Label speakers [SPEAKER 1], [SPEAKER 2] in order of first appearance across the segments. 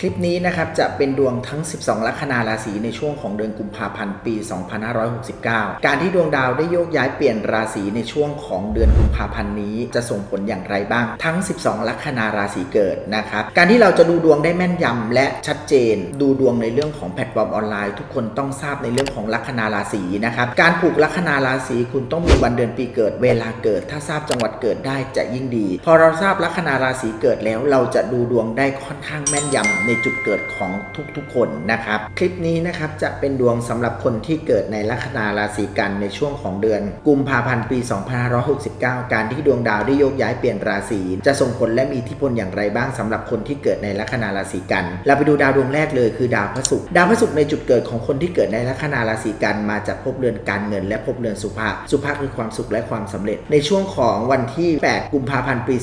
[SPEAKER 1] คลิปนี้นะครับจะเป็นดวงทั้ง 12 ลัคนาราศีในช่วงของเดือนกุมภาพันธ์ปี 2569 การที่ดวงดาวได้โยกย้ายเปลี่ยนราศีในช่วงของเดือนกุมภาพันธ์นี้ จะส่งผลอย่างไรบ้าง ทั้ง 12 ลัคนาราศีเกิดนะครับ การที่เราจะดูดวงได้แม่นยำและชัดเจน ดูดวงในเรื่องของแพลตฟอร์มออนไลน์ ทุกคนต้องทราบในเรื่องของลัคนาราศีนะครับ การผูกลัคนาราศีคุณต้องมีวันเดือนปีเกิด เวลาเกิด ถ้าทราบจังหวัดเกิดได้จะยิ่งดี พอเราทราบลัคนาราศีเกิดแล้ว เราจะดูดวงได้ค่อนข้างแม่นยำในจุดเกิดของทุกๆคนนะครับ คลิปนี้นะครับจะเป็นดวงสำหรับคนที่เกิดในลัคนาราศีกันในช่วงของเดือน กุมภาพันธ์ปี2569 การที่ดวงดาวได้โยกย้ายเปลี่ยนราศีจะส่งผลและมีอิทธิพลอย่างไรบ้างสำหรับคนที่เกิดในลัคนาราศีกัน เราไปดูดาวดวงแรกเลยคือดาวพระศุกร์ดาวพระศุกร์ในจุดเกิดของคนที่เกิดในลัคนาราศีกันมาจากภพเรือนการเงิน และภพเรือนสุภาสุภาคือความสุขและความสำเร็จ ในช่วงของวันที่ 8 กุมภาพันธ์ปี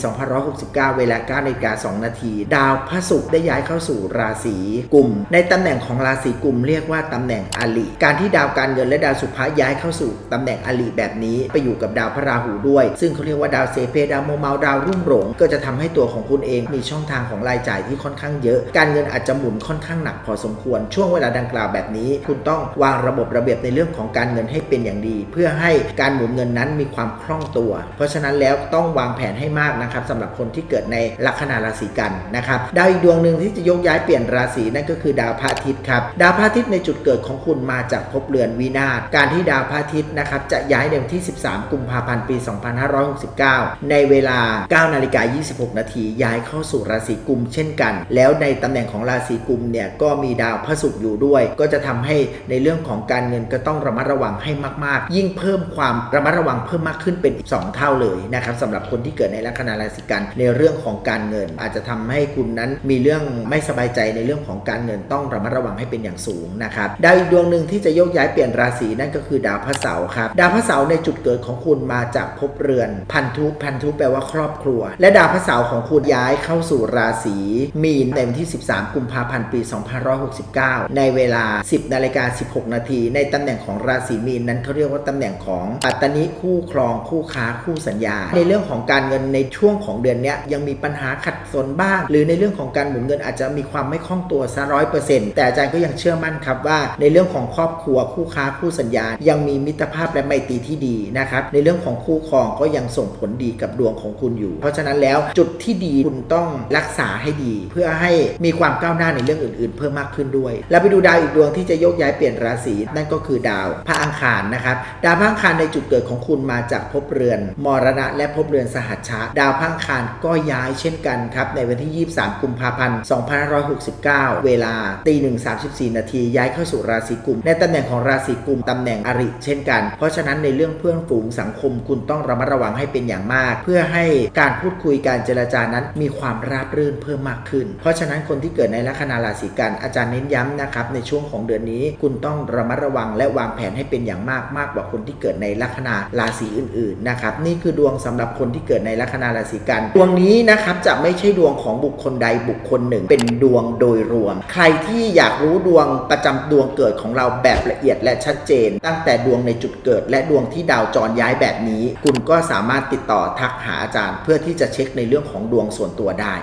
[SPEAKER 1] 2569 เวลา9นาฬิกา2นาทีดาวพระศุกร์ได้ย้ายเข้าสู่ราศีกลุ่ม ในตำแหน่งของราศีกลุ่มเรียกว่าตำแหน่งอลิการที่ดาวการเงินและดาวสุภาย้ายเข้าสู่ตำแหน่งอลิแบบนี้ไปอยู่กับดาวพระราหูด้วย ซึ่งเขาเรียกว่าดาวเซเพดาวโมเมาดาวรุ่งหลงก็จะทำให้ตัวของคุณเองมีช่องทางของรายจ่ายที่ค่อนข้างเยอะ การเงินอาจจะหมุนค่อนข้างหนักพอสมควร ช่วงเวลาดังกล่าวแบบนี้ คุณต้องวางระบบระเบียบในเรื่องของการเงินให้เป็นอย่างดี เพื่อให้การหมุนเงินนั้นมีความคล่องตัว เพราะฉะนั้นแล้วต้องวางแผนให้มากนะครับสำหรับคนที่เกิดในลัคนาราศีกันนะครับดาวอีกดวงหนึ่งที่จะยกย้ายเปลี่ยนราศีนั่นก็คือดาวพระอาทิตย์ครับ ดาวพระอาทิตย์ในจุดเกิดของคุณมาจากภพเรือนวินาศการที่ดาวพระอาทิตย์นะครับจะย้ายในวันที่ 13 กุมภาพันธ์ปี 2569 ในเวลา9นาฬิกา26 นาทีย้ายเข้าสู่ราศีกุมเช่นกัน แล้วในตำแหน่งของราศีกุมเนี่ยก็มีดาวพระศุกร์อยู่ด้วย ก็จะทำให้ในเรื่องของการเงินก็ต้องระมัดระวังให้มาก ๆ ยิ่งเพิ่มความระมัดระวังเพิ่มมากขึ้นเป็นอีก2เท่าเลยนะครับสำหรับคนที่เกิดในลัคนาราศีกันในเรื่องของการเงิน อาจจะทำให้คุณนั้นมีเรื่องไม่สบายใจในเรื่องของการเงินต้องระมัดระวังให้เป็นอย่างสูงนะครับดาวอีกดวงหนึ่งที่จะโยกย้ายเปลี่ยนราศีนั่นก็คือดาวพระเสาร์ครับดาวพระเสาร์ในจุดเกิดของคุณมาจากภพเรือน พันธุพันธุแปลว่าครอบครัว และดาวพระเสาร์ของคุณย้ายเข้าสู่ราศีมีนในวันที่ 13 กุมภาพันธ์ปี 2569 ในเวลา 10นาฬิกา16 นาที ในตำแหน่งของราศีมีนนั้นเขาเรียกว่าตำแหน่งของปัตตนิคู่ครองคู่ค้าคู่สัญญา ในเรื่องของการเงินในช่วงของเดือนนี้ยยังมีปัญหาขัดสนบ้าง หรือในเรื่องของการหมุนเงินอาจจะมีความไม่คล่องตัวซะร้อยเปอร์เซ็นต์แต่อาจารย์ก็ยังเชื่อมั่นครับว่า ในเรื่องของครอบครัวคู่ค้าคู่สัญญา ยังมีมิตรภาพและไมตรีที่ดีนะครับในเรื่องของคู่ครองก็ยังส่งผลดีกับดวงของคุณอยู่ เพราะฉะนั้นแล้วจุดที่ดีคุณต้องรักษาให้ดี เพื่อให้มีความก้าวหน้าในเรื่องอื่นๆ เพิ่มมากขึ้นด้วย แล้วไปดูดาวอีกดวงที่จะโยกย้ายเปลี่ยนราศีนั่นก็คือดาวพระอังคารนะครับดาวพระอังคารในจุดเกิดของคุณมาจากภพเรือน มรณะ และภพเรือนสหัชชะ ดาวพระอังคารก็ย้ายเช่นกันครับในวันที่ 23 กุมภาพันธ์2569 เวลาตีหนึ่ง34 นาที ย้ายเข้าสู่ราศีกุม ในตำแหน่งของราศีกุมตำแหน่งอริเช่นกัน เพราะฉะนั้นในเรื่องเพื่อนฝูงสังคมคุณต้องระมัดระวังให้เป็นอย่างมาก เพื่อให้การพูดคุยการเจรจานั้นมีความราบรื่นเพิ่มมากขึ้น เพราะฉะนั้นคนที่เกิดในลัคนาราศีกันอาจารย์เน้นย้ำนะครับในช่วงของเดือนนี้ คุณต้องระมัดระวังและวางแผนให้เป็นอย่างมากมากกว่าคนที่เกิดในลัคนาราศีอื่นๆนะครับนี่คือดวงสำหรับคนที่เกิดในลัคนาราศีกัน ดวงนี้นะครับจะไม่ใช่ดวงของบุคคลใดบุคคลหนึ่ง เป็นดวงโดยรวม ใครที่อยากรู้ดวงประจำดวงเกิดของเราแบบละเอียดและชัดเจน ตั้งแต่ดวงในจุดเกิด และดวงที่ดาวจรย้ายแบบนี้ คุณก็สามารถติดต่อทักหาอาจารย์ เพื่อที่จะเช็คในเรื่องของดวงส่วนตัวได้